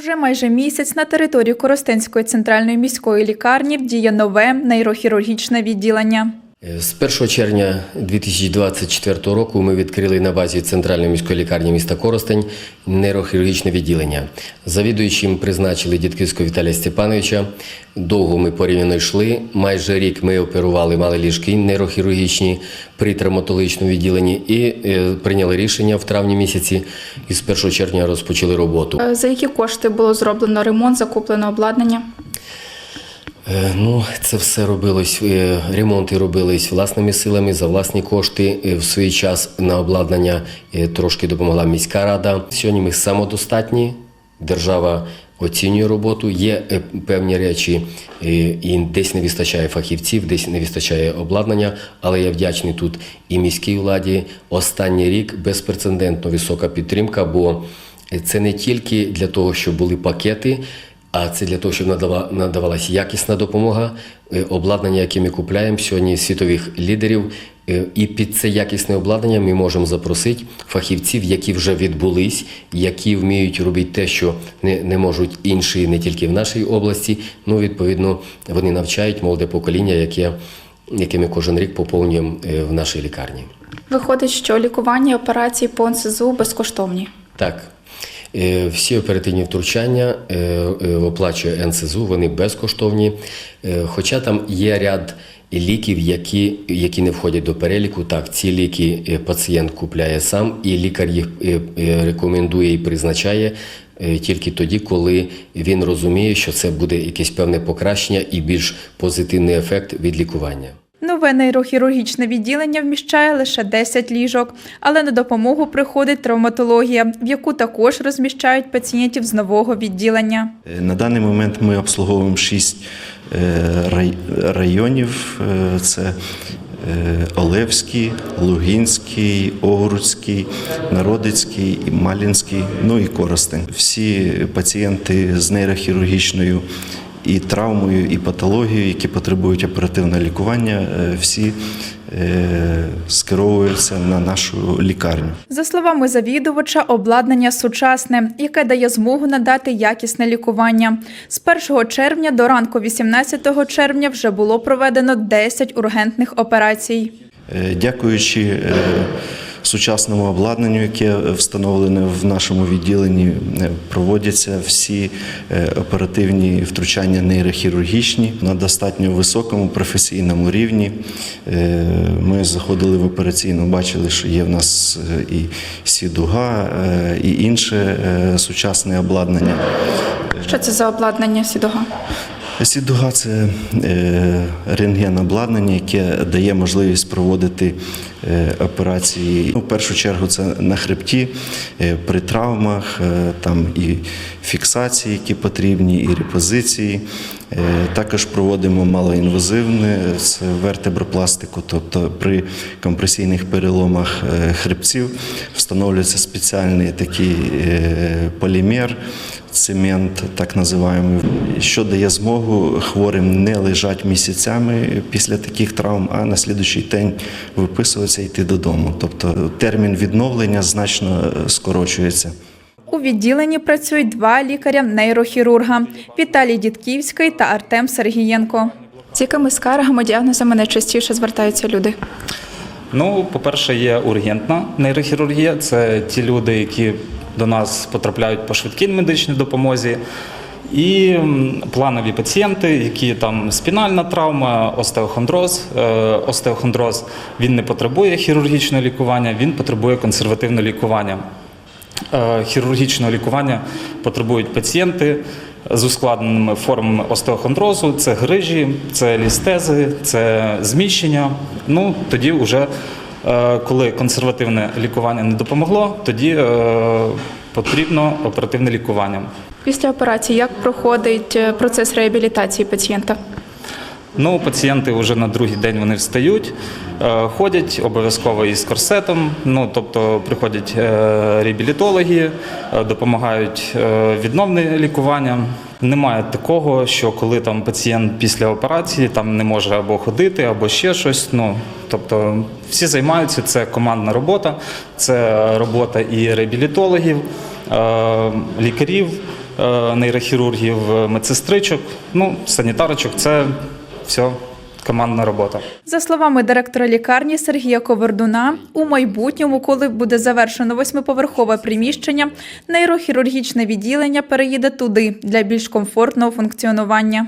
Уже майже місяць на території Коростенської центральної міської лікарні діє нове нейрохірургічне відділення. З 1 червня 2024 року ми відкрили на базі Центральної міської лікарні міста Коростень нейрохірургічне відділення. Завідуючим призначили Дідківського Віталія Степановича. Довго ми порівняно йшли. Майже рік ми оперували мали ліжки нейрохірургічні при травматологічному відділенні і е, прийняли рішення в травні місяці і з 1 червня розпочали роботу. Е, За які кошти було зроблено ремонт, закуплено обладнання? Е, Ну, це все робилось, е, ремонти робились власними силами за власні кошти. Е, В свій час на обладнання трошки допомогла міська рада. Сьогодні ми самодостатні. Держава оцінює роботу. Є певні речі, і десь не вистачає фахівців, десь не вистачає обладнання. Але я вдячний тут і міській владі. Останній рік безпрецедентно висока підтримка, бо це не тільки для того, щоб були пакети. А це для того, щоб надава, надавалася якісна допомога, Е, обладнання, яке ми купуємо сьогодні світових лідерів. Е, І під це якісне обладнання ми можемо запросити фахівців, які вже відбулись, які вміють робити те, що не, не можуть інші, не тільки в нашій області. Ну, відповідно, вони навчають молоде покоління, яке, яке ми кожен рік поповнюємо е, в нашій лікарні. Виходить, що лікування і операції по НСЗУ безкоштовні. Так. Е, Всі оперативні втручання е, е, оплачує НСЗУ, вони безкоштовні. Хоча там є ряд ліків, які, які не входять до переліку. Так, ці ліки пацієнт купляє сам, і лікар їх рекомендує і призначає тільки тоді, коли він розуміє, що це буде якесь певне покращення і більш позитивний ефект від лікування. Нове нейрохірургічне відділення вміщає лише 10 ліжок, але на допомогу приходить травматологія, в яку також розміщають пацієнтів з нового відділення. Е, На даний момент ми обслуговуємо шість е, районів: Е, це Олевський, Лугінський, Огрудський, Народицький, Малінський, ну і Коростень. Всі пацієнти з нейрохірургічною і травмою, і патологією, які потребують оперативного лікування, е, всі е, скеровуються на нашу лікарню. За словами завідувача, обладнання сучасне, яке дає змогу надати якісне лікування. З 1 червня до ранку 18 червня вже було проведено 10 ургентних операцій. Е, Дякуючи сучасному обладнанню, яке встановлене в нашому відділенні, е, проводяться всі е, оперативні втручання нейрохірургічні на достатньо високому професійному рівні. Е, Ми заходили в операційну, бачили, що є в нас е, і сідуга, е, і інше е, сучасне обладнання. Що це за обладнання сідога? Сідуга це е, рентген-обладнання, яке дає можливість проводити е, операції. Ну, в першу чергу це на хребті, е, при травмах, е, там і фіксації, які потрібні, і репозиції. Е, також проводимо малоінвазивне це вертебропластику, тобто при компресійних переломах е, хребців встановлюється спеціальний такий е, полімер цемент, так називаємо, що дає змогу хворим не лежати місяцями після таких травм, а на слідуючий день виписуватися і йти додому. Тобто термін відновлення значно е, скорочується. У відділенні працюють два лікаря-нейрохірурга Віталій Дідківський та Артем Сергієнко. З якими скаргами, діагнозами найчастіше звертаються люди? Ну, по-перше, є ургентна нейрохірургія. Це ті люди, які до нас потрапляють по швидкій медичній допомозі. І планові пацієнти, які там спінальна травма, остеохондроз. Е, Остеохондроз він не потребує хірургічного лікування, він потребує консервативного лікування. Е, Хірургічного лікування потребують пацієнти з ускладненими формами остеохондрозу, це грижі, це лістези, це зміщення. Ну тоді вже е, коли консервативне лікування не допомогло, тоді потрібно оперативне лікування. Після операції як проходить е, процес реабілітації пацієнта? Ну, пацієнти вже на другий день вони встають, е, ходять обов'язково із корсетом. Ну, тобто приходять е, реабілітологи, допомагають відновне лікування. Немає такого, що коли там пацієнт після операції там не може або ходити, або ще щось. Ну тобто всі займаються. Це командна робота, це робота і реабілітологів, лікарів. Е, нейрохірургів, медсестричок, ну, санітарочок це все командна робота. За словами директора лікарні Сергія Ковердуна, у майбутньому, коли буде завершено восьмиповерхове приміщення, нейрохірургічне відділення переїде туди для більш комфортного функціонування.